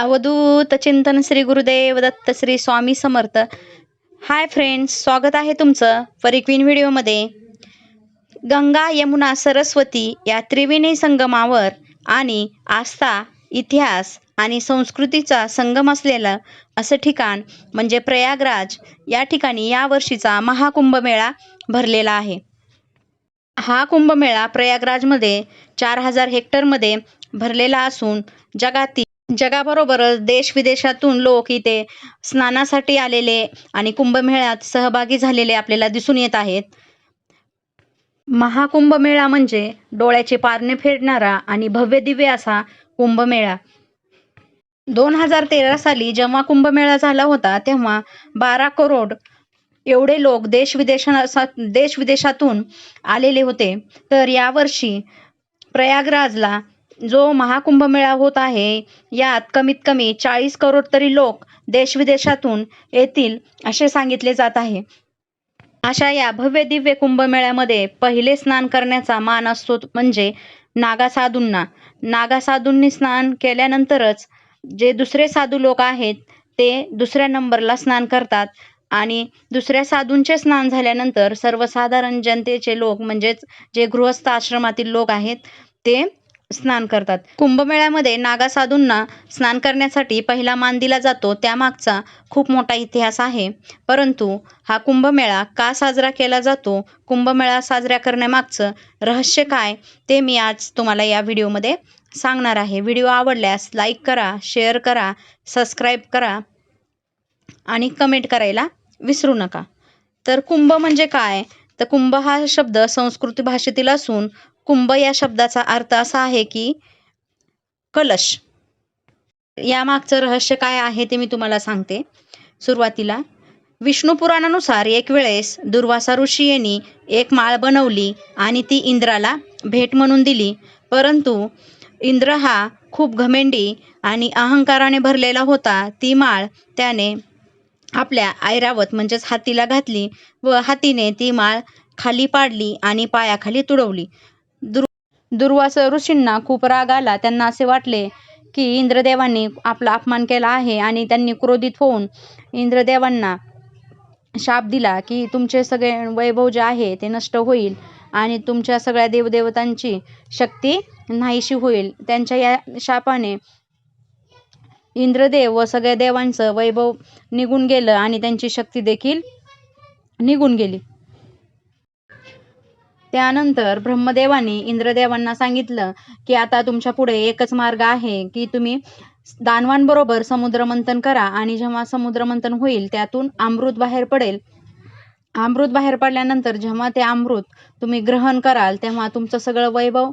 अवधूत चिंतन Shri Gurudev Datta Shri Swami Samarth. Hi friends स्वागत आहे तुमचं परिक्वीन व्हिडिओमध्ये. गंगा यमुना सरस्वती या त्रिवेणी संगमावर आणि आस्था इतिहास आणि संस्कृतीचा संगम असलेलं असं ठिकाण म्हणजे प्रयागराज या ठिकाणी यावर्षीचा महाकुंभमेळा भरलेला आहे. हा कुंभमेळा प्रयागराजमध्ये चार हजार हेक्टरमध्ये भरलेला असून जगातील जगाबरोबरच देश विदेशातून लोक इथे स्नानासाठी आलेले आणि कुंभमेळ्यात सहभागी झालेले आपल्याला दिसून येत आहेत. महाकुंभमेळा म्हणजे डोळ्याचे पारणे फेडणारा आणि भव्य दिव्य असा कुंभमेळा. दोन हजार तेरा साली जेव्हा कुंभमेळा झाला होता तेव्हा बारा करोड एवढे लोक देश विदेशा देश विदेशातून आलेले होते. तर यावर्षी प्रयागराजला जो महाकुंभमेळा होत आहे यात कमीत कमी चाळीस करोड तरी लोक देशविदेशातून येतील असे सांगितले जात आहे. अशा या भव्य दिव्य कुंभमेळ्यामध्ये पहिले स्नान करण्याचा मान असतो म्हणजे नागा साधूंना नागा साधूंनी स्नान केल्यानंतरच जे दुसरे साधू लोक आहेत ते दुसऱ्या नंबरला स्नान करतात आणि दुसऱ्या साधूंचे स्नान झाल्यानंतर सर्वसाधारण जनतेचे लोक म्हणजेच जे गृहस्थ आश्रमातील लोक आहेत ते स्नान करतात. कुंभमेळ्यामध्ये नागा साधूंना स्नान करण्यासाठी पहिला मान दिला जातो. त्यामागचा खूप मोठा इतिहास आहे. परंतु हा कुंभमेळा का साजरा केला जातो? कुंभमेळा साजरा करण्यामागचं रहस्य काय? ते मी आज तुम्हाला या व्हिडिओमध्ये सांगणार आहे. व्हिडिओ आवडल्यास लाईक करा शेअर करा सबस्क्राईब करा आणि कमेंट करायला विसरू नका. तर कुंभ म्हणजे काय? तर कुंभ हा शब्द संस्कृत भाषेतील असून कुंभ या शब्दाचा अर्थ असा आहे की कलश. यामागचं रहस्य काय आहे ते मी तुम्हाला सांगते. सुरुवातीला विष्णू पुराणानुसार एक वेळेस दुर्वासा ऋषी यांनी एक माळ बनवली आणि ती इंद्राला भेट म्हणून दिली. परंतु इंद्र हा खूप घमेंडी आणि अहंकाराने भरलेला होता. ती माळ त्याने आपल्या ऐरावत म्हणजेच हातीला घातली व हातीने ती माळ खाली पाडली आणि पायाखाली तुडवली. दुर्वास ऋषींना खूप राग आला. त्यांना असे वाटले की इंद्रदेवांनी आपला अपमान केला आहे आणि त्यांनी क्रोधित होऊन इंद्रदेवांना शाप दिला की तुमचे सगळे वैभव जे आहे ते नष्ट होईल आणि तुमच्या सगळ्या देवदेवतांची शक्ती नाहीशी होईल. त्यांच्या या शापाने इंद्रदेव व सगळ्या देवांचं वैभव निघून गेलं आणि त्यांची शक्ती देखील निघून गेली. त्यानंतर ब्रह्मदेवानी इंद्रदेवांना सांगितलं की आता तुमच्यापुढे एकच मार्ग आहे की तुम्ही दानवांबरोबर समुद्रमंथन करा आणि जेव्हा समुद्रमंथन होईल त्यातून अमृत बाहेर पडेल. अमृत बाहेर पडल्यानंतर जेव्हा ते अमृत तुम्ही ग्रहण कराल तेव्हा तुमचं सगळं वैभव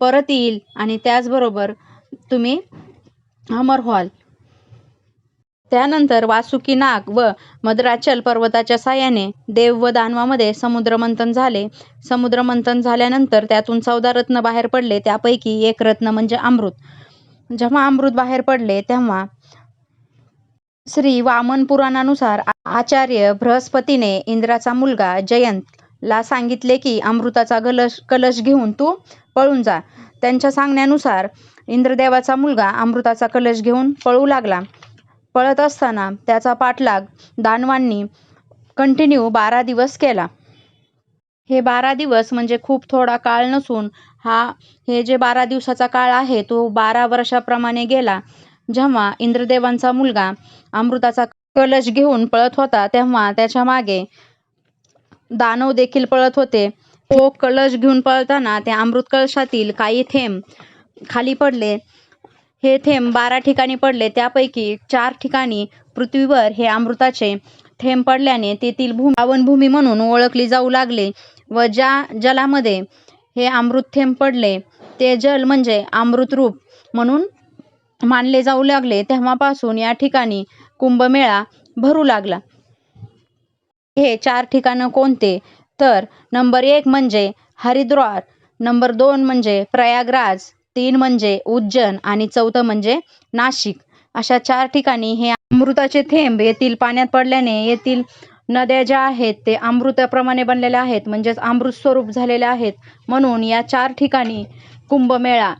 परत येईल आणि त्याचबरोबर तुम्ही अमर व्हाल. त्यानंतर वासुकी नाग व मद्राचल पर्वताच्या साह्याने देव व दानवामध्ये समुद्रमंथन झाले. समुद्रमंथन झाल्यानंतर त्यातून चौदा रत्न बाहेर पडले. त्यापैकी एक रत्न म्हणजे अमृत. जेव्हा अमृत बाहेर पडले तेव्हा श्री वामन पुराणानुसार आचार्य बृहस्पतीने इंद्राचा मुलगा जयंतला सांगितले की अमृताचा कलश कलश घेऊन तू पळून जा. त्यांच्या सांगण्यानुसार इंद्रदेवाचा मुलगा अमृताचा कलश घेऊन पळू लागला. पळत असताना त्याचा पाठलाग दानवांनी कंटिन्यू बारा दिवस केला. हे बारा दिवस म्हणजे खूप थोडा काळ नसून हा हे जे बारा दिवसाचा काळ आहे तो बारा वर्षाप्रमाणे गेला. जेव्हा इंद्रदेवांचा मुलगा अमृताचा कलश घेऊन पळत होता तेव्हा त्याच्यामागे दानव देखील पळत होते. तो कलश घेऊन पळताना त्या अमृत कलशातील काही थेंब खाली पडले. हे थेंब बारा ठिकाणी पडले. त्यापैकी चार ठिकाणी पृथ्वीवर हे अमृताचे थेंब पडल्याने तेथील भूमी पावनभूमी म्हणून ओळखली जाऊ लागले व ज्या जलामध्ये हे अमृत थेंब पडले ते जल म्हणजे अमृतरूप म्हणून मानले जाऊ लागले. तेव्हापासून या ठिकाणी कुंभमेळा भरू लागला. हे चार ठिकाणं कोणते? तर नंबर एक म्हणजे हरिद्वार नंबर दोन म्हणजे प्रयागराज तीन म्हणजे उज्जैन आणि चौथं म्हणजे नाशिक. अशा चार ठिकाणी हे अमृताचे थेंब येथील पाण्यात पडल्याने येथील नद्या ज्या आहेत ते अमृताप्रमाणे बनलेल्या आहेत म्हणजेच अमृत स्वरूप झालेल्या आहेत. म्हणून या चार ठिकाणी कुंभमेळा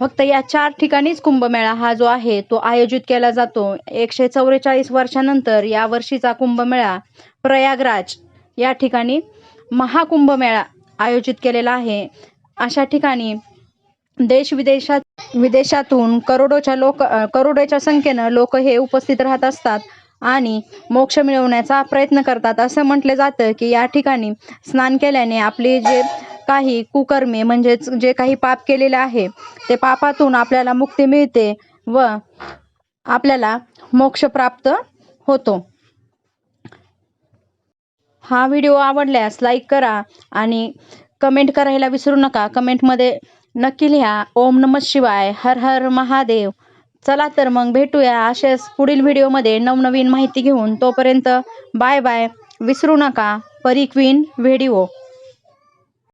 फक्त या चार ठिकाणीच कुंभमेळा हा जो आहे तो आयोजित केला जातो. एकशे चौवेचाळीस वर्षानंतर या वर्षीचा कुंभमेळा प्रयागराज या ठिकाणी महाकुंभमेळा आयोजित केलेला आहे. अशा ठिकाणी देश विदेशात विदेशातून करोडोच्या लोक करोडोच्या संख्येनं लोक हे उपस्थित राहत असतात आणि मोक्ष मिळवण्याचा प्रयत्न करतात. असं म्हटलं जातं की या ठिकाणी स्नान केल्याने आपली जे काही कुकर्मे म्हणजेच जे काही पाप केलेले आहे ते पापातून आपल्याला मुक्ती मिळते व आपल्याला मोक्ष प्राप्त होतो. हा व्हिडिओ आवडल्यास लाईक करा आणि कमेंट करायला विसरू नका. कमेंटमध्ये नक्की लिहा. ओम नम शिवाय. हर हर महादेव. चला तर मग भेटूया असेच पुढील व्हिडिओमध्ये नवनवीन माहिती घेऊन तोपर्यंत बाय बाय. विसरू नका. परी क्वीन व्हिडिओ.